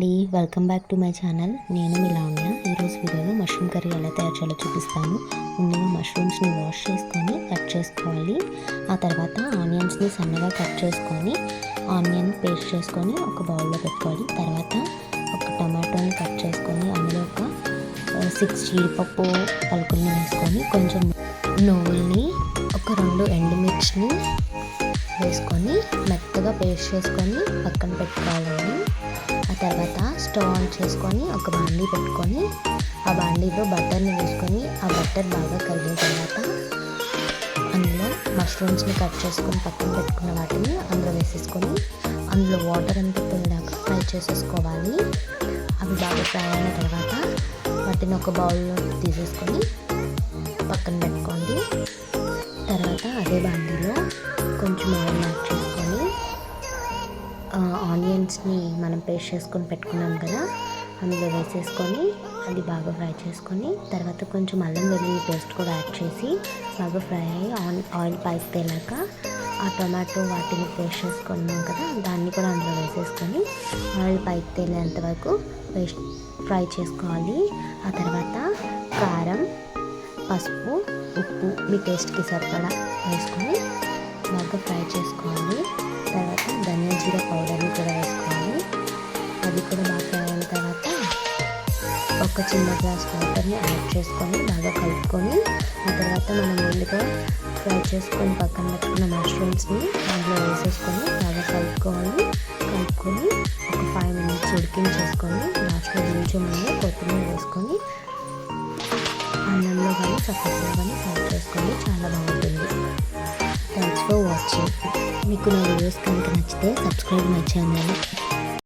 అండి welcome back to my channel. నేను ఇలా ఉన్నా ఈరోజు వీడియోలో మష్రూమ్ కర్రీ ఎలా తయారు చేయాలో చూపిస్తాను. ముందుగా మష్రూమ్స్ని వాష్ చేసుకొని కట్ చేసుకోవాలి. ఆ తర్వాత ఆనియన్స్ని సన్నగా కట్ చేసుకొని ఆనియన్ పేస్ట్ చేసుకొని ఒక బౌల్లో పెట్టుకోవాలి. తర్వాత ఒక టమాటోని కట్ చేసుకొని అందులో ఒక సిక్స్ జీడిపప్పు పలుకుల్ని వేసుకొని కొంచెం నువ్వుల్ని ఒక రెండు ఎండుమిర్చిని వేసుకొని మెత్తగా పేస్ట్ చేసుకొని పక్కన పెట్టుకోవాలండి ఆ తర్వాత స్టవ్ ఆన్ చేసుకొని ఒక బాండీ పెట్టుకొని ఆ బాండీలో బటర్ని వేసుకొని ఆ బటర్ బాగా కరిగిన తర్వాత అందులో మష్రూమ్స్ని కట్ చేసుకొని పక్కన పెట్టుకున్న వాటిని అందులో వేసేసుకొని అందులో వాటర్ అంతా పోయేదాకా ఫ్రై చేసేసుకోవాలి. అవి బాగా ఫ్రై అయిన తర్వాత వాటిని ఒక బౌల్లో తీసేసుకొని పక్కన పెట్టుకోండి. తర్వాత అదే బాండీ ఆనియన్స్ని మనం పేస్ట్ చేసుకొని పెట్టుకున్నాం కదా అందులో వేసేసుకొని అది బాగా ఫ్రై చేసుకొని తర్వాత కొంచెం అల్లం వెల్లుల్లి పేస్ట్ కూడా యాడ్ చేసి బాగా ఫ్రై అయ్యి ఆన్ ఆయిల్ పైకి తేలాక ఆ టొమాటో వాటిని పేస్ట్ చేసుకున్నాం కదా దాన్ని కూడా అందులో వేసేసుకొని ఆయిల్ పైకి తేలేంత వరకు పేస్ట్ ఫ్రై చేసుకోవాలి. ఆ తర్వాత కారం పసుపు ఉప్పు మీ టేస్ట్కి సరిపడా వేసుకొని బాగా ఫ్రై చేసుకోవాలి. అది కూడా బాగా అయిన తర్వాత ఒక చిన్న గ్లాస్ వాటర్ని యాడ్ చేసుకొని బాగా కలుపుకొని ఆ తర్వాత మనం ముందుగా ఫ్రై చేసుకొని పక్కన పెట్టుకున్న మష్రూమ్స్ని దాంట్లో వేసేసుకొని బాగా కలుపుకోవాలి. కలుపుకొని ఒక ఫైవ్ మినిట్స్ ఉడికించేసుకొని లాస్ట్లో కొంచెం ముందు కొత్తిమీర వేసుకొని అన్నంలో కానీ చపాతీలో కానీ సర్వ్ చేసుకొని చాలా బాగుంటుంది. థ్యాంక్స్ ఫర్ వాచింగ్ మీకు నా వీడియోస్ కనుక నచ్చితే సబ్స్క్రైబ్ మై ఛానల్